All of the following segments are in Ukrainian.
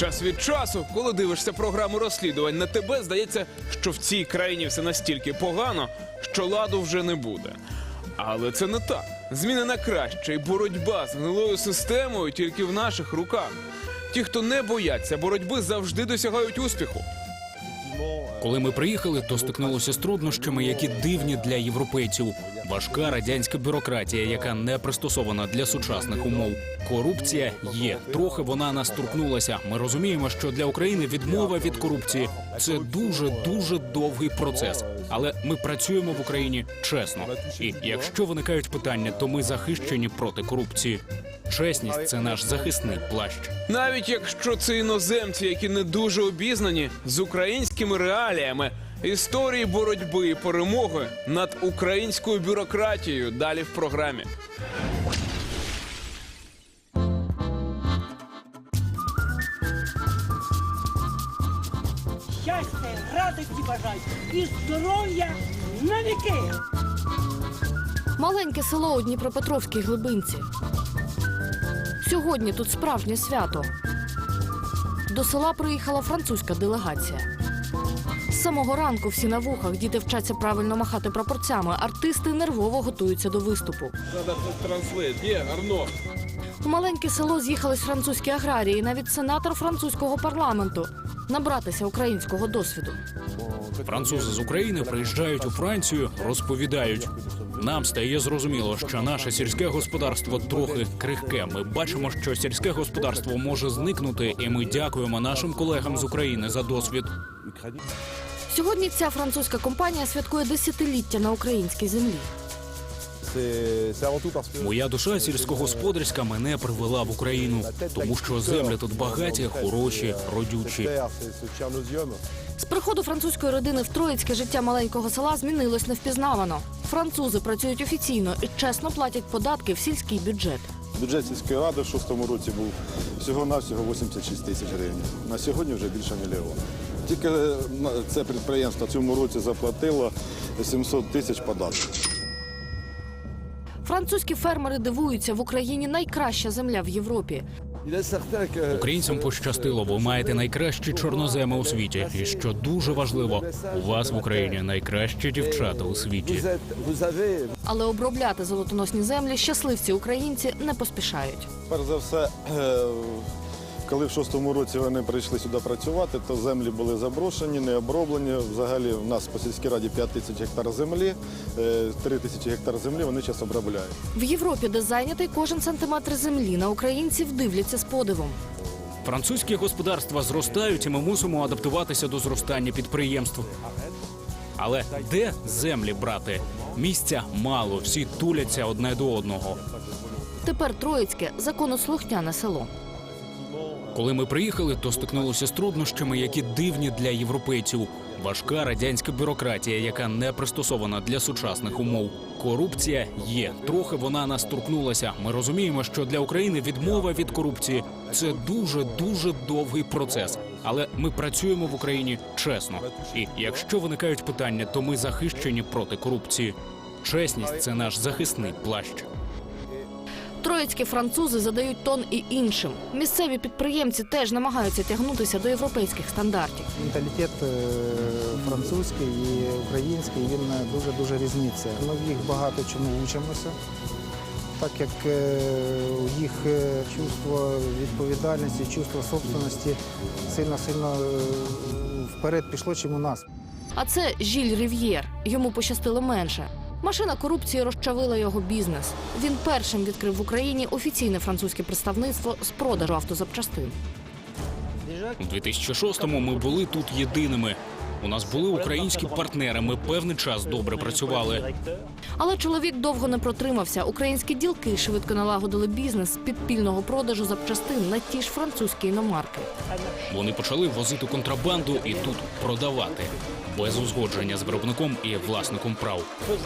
Час від часу, коли дивишся програму розслідувань на тебе, здається, що в цій країні все настільки погано, що ладу вже не буде. Але це не так. Зміни на краще і боротьба з гнилою системою тільки в наших руках. Ті, хто не бояться боротьби, завжди досягають успіху. Коли ми приїхали, то стикнулося з труднощами, які дивні для європейців. Важка радянська бюрократія, яка не пристосована для сучасних умов. Корупція є. Трохи вона нас торкнулася. Ми розуміємо, що для України відмова від корупції це дуже дуже довгий процес. Але ми працюємо в Україні чесно. І якщо виникають питання, то ми захищені проти корупції. Чесність це наш захисний плащ. Навіть якщо це іноземці, які не дуже обізнані з українськими реаліями історії боротьби і перемоги над українською бюрократією далі в програмі. щастя, радості бажаю і здоров'я на віки. Маленьке село у Дніпропетровській глибинці. Сьогодні тут справжнє свято. До села приїхала французька делегація. З самого ранку всі на вухах діти вчаться правильно махати прапорцями. Артисти нервово готуються до виступу. У маленьке село з'їхались французькі аграрії, навіть сенатор французького парламенту набратися українського досвіду. Французи з України приїжджають у Францію, розповідають. Нам стає зрозуміло, що наше сільське господарство трохи крихке. Ми бачимо, що сільське господарство може зникнути, і ми дякуємо нашим колегам з України за досвід. Сьогодні ця французька компанія святкує десятиліття на українській землі. Моя душа сільськогосподарська мене привела в Україну, тому що землі тут багаті, хороші, родючі. З приходу французької родини в Троїцьке життя маленького села змінилось невпізнавано. Французи працюють офіційно і чесно платять податки в сільський бюджет. Бюджет сільської ради в шостому році був всього-навсього 86 тисяч гривень. На сьогодні вже більше мільйона. Тільки е, це підприємство цьому році заплатило 700 тисяч податків. Французькі фермери дивуються, в Україні найкраща земля в Європі. Українцям пощастило, ви маєте найкращі чорноземи у світі. І що дуже важливо, у вас в Україні найкращі дівчата у світі. Але обробляти золотоносні землі щасливці українці не поспішають. Перш за все, е, коли в шостому році вони прийшли сюди працювати, то землі були заброшені, не оброблені. Взагалі в нас по сільській раді 5 тисяч гектар землі, 3 тисячі гектар землі вони зараз обробляють. В Європі, де зайнятий кожен сантиметр землі, на українців дивляться з подивом. Французькі господарства зростають, і ми мусимо адаптуватися до зростання підприємств. Але де землі брати? Місця мало, всі туляться одне до одного. Тепер Троїцьке законослухняне село. Коли ми приїхали, то стикнулися з труднощами, які дивні для європейців. Важка радянська бюрократія, яка не пристосована для сучасних умов. Корупція є. Трохи вона нас торкнулася. Ми розуміємо, що для України відмова від корупції це дуже дуже довгий процес. Але ми працюємо в Україні чесно. І якщо виникають питання, то ми захищені проти корупції. Чесність це наш захисний плащ. Троїцькі французи задають тон і іншим. Місцеві підприємці теж намагаються тягнутися до європейських стандартів. Менталітет е, французький і український він дуже дуже різниця. Ми в їх багато чому вчимося, так як е, їх е, чувство відповідальності, чувство собственності сильно сильно вперед пішло, чим у нас. А це Жіль Рів'єр. Йому пощастило менше. Машина корупції розчавила його бізнес. Він першим відкрив в Україні офіційне французьке представництво з продажу автозапчастин. У 2006-му ми були тут єдиними. У нас були українські партнери. Ми певний час добре працювали. Але чоловік довго не протримався. Українські ділки швидко налагодили бізнес з підпільного продажу запчастин на ті ж французькі іномарки. Вони почали возити контрабанду і тут продавати без узгодження з виробником і власником прав.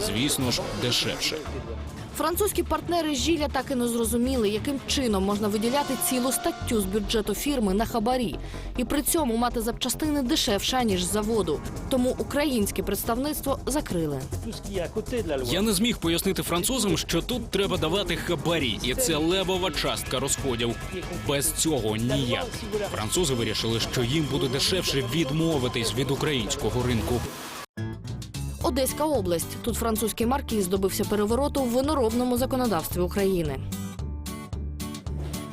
Звісно ж, дешевше. Французькі партнери Жіля так і не зрозуміли, яким чином можна виділяти цілу статтю з бюджету фірми на хабарі, і при цьому мати запчастини дешевше ніж заводу. Тому українське представництво закрили. Я не зміг пояснити французам, що тут треба давати хабарі, і це левова частка розходів. Без цього ніяк. Французи вирішили, що їм буде дешевше відмовитись від українського ринку. Одеська область. Тут французький маркіз добився перевороту в виноробному законодавстві України.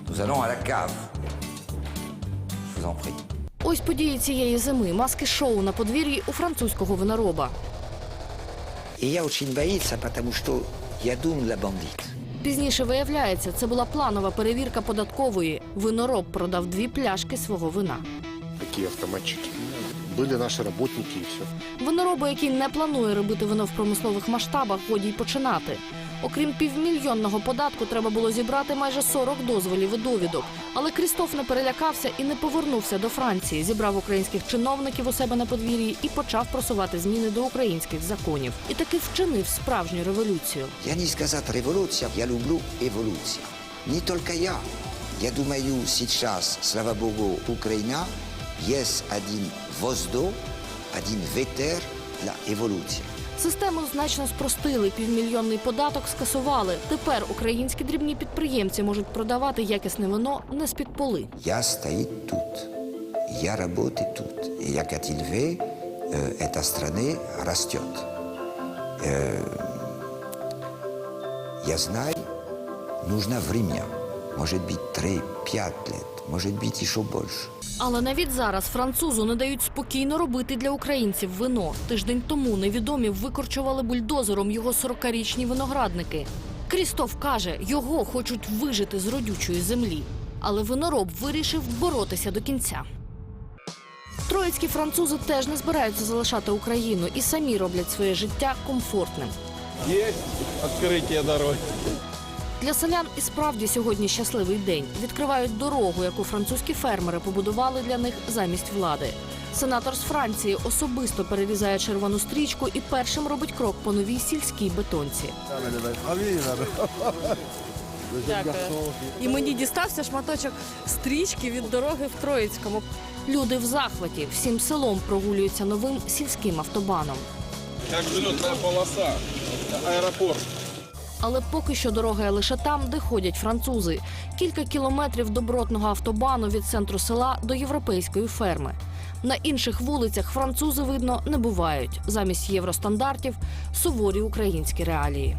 Nous allons à la cave. Je vous en prie. Ось події цієї зими. Маски шоу на подвір'ї у французького винороба. И я очень боится, потому что я дум для бандит. Пізніше виявляється, це була планова перевірка податкової. Винороб продав дві пляшки свого вина. такие автоматчики. Были наши работники и все. Виноробу, який не планує робити вино в промислових масштабах, годі й починати. Окрім півмільйонного податку, треба було зібрати майже 40 дозволів і довідок. Але Крістоф не перелякався і не повернувся до Франції. Зібрав українських чиновників у себе на подвір'ї і почав просувати зміни до українських законів. І таки вчинив справжню революцію. Я не сказать революция, я люблю эволюция. Не только я. Я думаю, сейчас, слава богу, Украина есть один воздух, один ветер для эволюции. Систему значно спростили. Півмільйонний податок скасували. Тепер українські дрібні підприємці можуть продавати якісне вино не з-під поли. Я стоит тут. Я работаю тут. И я Катильве, э, эта страна растет. Э, я знаю, нужно время. Может быть, 3-5 лет. Может быть, еще больше. Але навіть зараз французу не дають спокійно робити для українців вино. Тиждень тому невідомі викорчували бульдозером його 40-річні виноградники. Крістоф каже, його хочуть вижити з родючої землі. Але винороб вирішив боротися до кінця. Троїцькі французи теж не збираються залишати Україну і самі роблять своє життя комфортним. Є відкриття дороги. Для селян і справді сьогодні щасливий день. Відкривають дорогу, яку французькі фермери побудували для них замість влади. Сенатор з Франції особисто перерізає червону стрічку і першим робить крок по новій сільській бетонці. І мені дістався шматочок стрічки від дороги в Троїцькому. Люди в захваті всім селом прогулюються новим сільським автобаном. Як полоса, аеропорт. Але поки що дорога є лише там, де ходять французи. Кілька кілометрів добротного автобану від центру села до європейської ферми. На інших вулицях французи видно не бувають. Замість євростандартів суворі українські реалії.